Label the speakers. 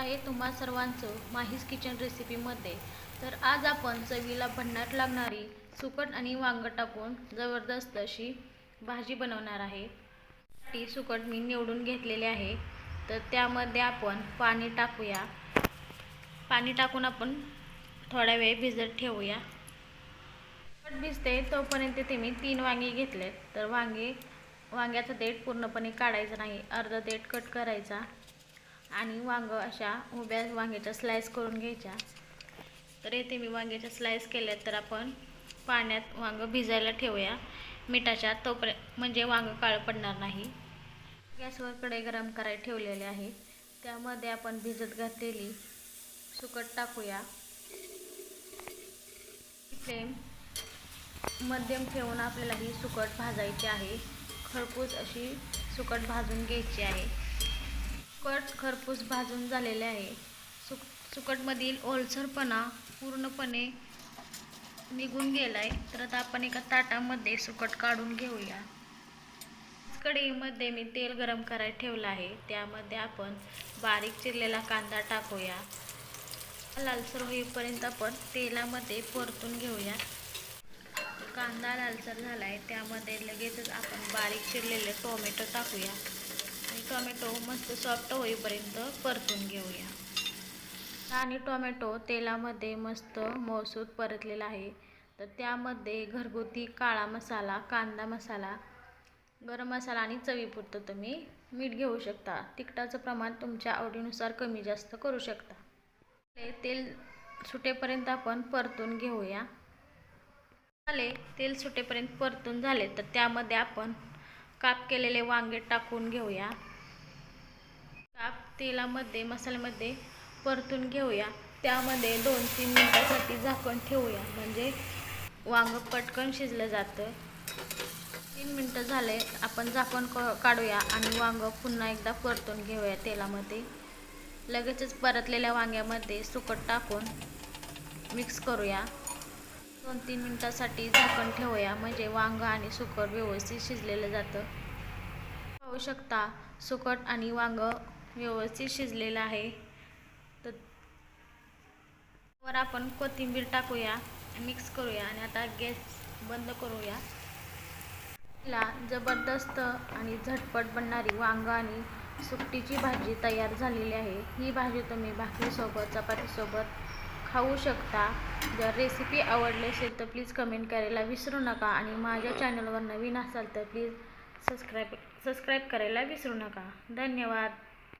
Speaker 1: आहे तुम्हा सर्वांचं माहीस किचन रेसिपीमध्ये तर आज आपण चवीला भन्नाट लागणारी सुकट आणि वांग टाकून जबरदस्त अशी भाजी बनवणार आहे. ती सुकट मी निवडून घेतलेली आहे. तर त्यामध्ये आपण पाणी टाकूया. पाणी टाकून आपण थोडा वेळ भिजत ठेवूया. सुकट भिजते तोपर्यंत ते मी तीन वांगी घेतलेत. तर वांगे वांग्याचं देठ पूर्णपणे काढायचं नाही. अर्धा देठ कट करायचा. आणि वांग अशा उभ्या वांग्याच्या स्लाईस करून घ्यायच्या. तर येथे मी वांग्याच्या स्लाईस केल्या तर आपण पाण्यात वांग भिजायला ठेवूया. मिठाच्या तोपर्यंत म्हणजे वांग काळं पडणार नाही. गॅसवर कडे गरम करायला ठेवलेले आहे. त्यामध्ये आपण भिजत घातलेली सुकट टाकूया. फ्लेम मध्यम ठेवून आपल्याला ही सुकट भाजायची आहे. खरपूस अशी सुकट भाजून घ्यायची आहे. सुकट खरपूस भाजून झालेले आहे. सुक सुकटमधील ओलसरपणा पूर्णपणे निघून गेला आहे तर आता आपण एका ताटामध्ये सुकट काढून घेऊया. कढईमध्ये मी तेल गरम करायला ठेवलं आहे. त्यामध्ये आपण बारीक चिरलेला कांदा टाकूया. लालसर होईपर्यंत आपण तेलामध्ये परतून घेऊया. कांदा लालसर झाला आहे त्यामध्ये लगेचच आपण बारीक चिरलेले टोमॅटो टाकूया. आणि टोमॅटो मस्त सॉफ्ट होईपर्यंत परतून घेऊया. आणि टोमॅटो तेलामध्ये मस्त मौसूद परतलेला आहे. तर त्यामध्ये घरगुती काळा मसाला कांदा मसाला गरम मसाला आणि चवीपुरतं तुम्ही मीठ घेऊ शकता. तिखटाचं प्रमाण तुमच्या आवडीनुसार कमी जास्त करू शकता. तेल सुटेपर्यंत आपण परतून घेऊया. झाले तेल सुटेपर्यंत परतून झाले तर त्यामध्ये आपण काप केलेले वांगे टाकून घेऊया. काप तेलामध्ये मसाल्यामध्ये परतून घेऊया. त्यामध्ये दोन तीन मिनटासाठी झाकण ठेवूया. म्हणजे वांग पटकन शिजलं जातं. तीन मिनटं झाले आपण झाकण क काढूया आणि वांग पुन्हा एकदा परतून घेऊया तेलामध्ये. लगेचच परतलेल्या वांग्यामध्ये सुकट टाकून मिक्स करूया. दोन तीन मिनटासाठी झाकण ठेवूया. म्हणजे वांग आणि सुकट व्यवस्थित शिजलेलं जातं. पाहू शकता सुकट आणि वांग व्यवस्थित शिजलेलं आहे. तर वर आपण कोथिंबीर टाकूया मिक्स करूया आणि आता गॅस बंद करूया. ला जबरदस्त आणि झटपट बनणारी वांग आणि सुकटीची भाजी तयार झालेली आहे. ही भाजी तुम्ही भाकरीसोबत चपातीसोबत खाऊ शकता. जर रेसिपी आवडली असेल तर प्लीज कमेंट करायला विसरू नका आणि माझ्या चॅनलवर नवीन असाल तर प्लीज सबस्क्राईब सबस्क्राईब करायला विसरू नका. धन्यवाद.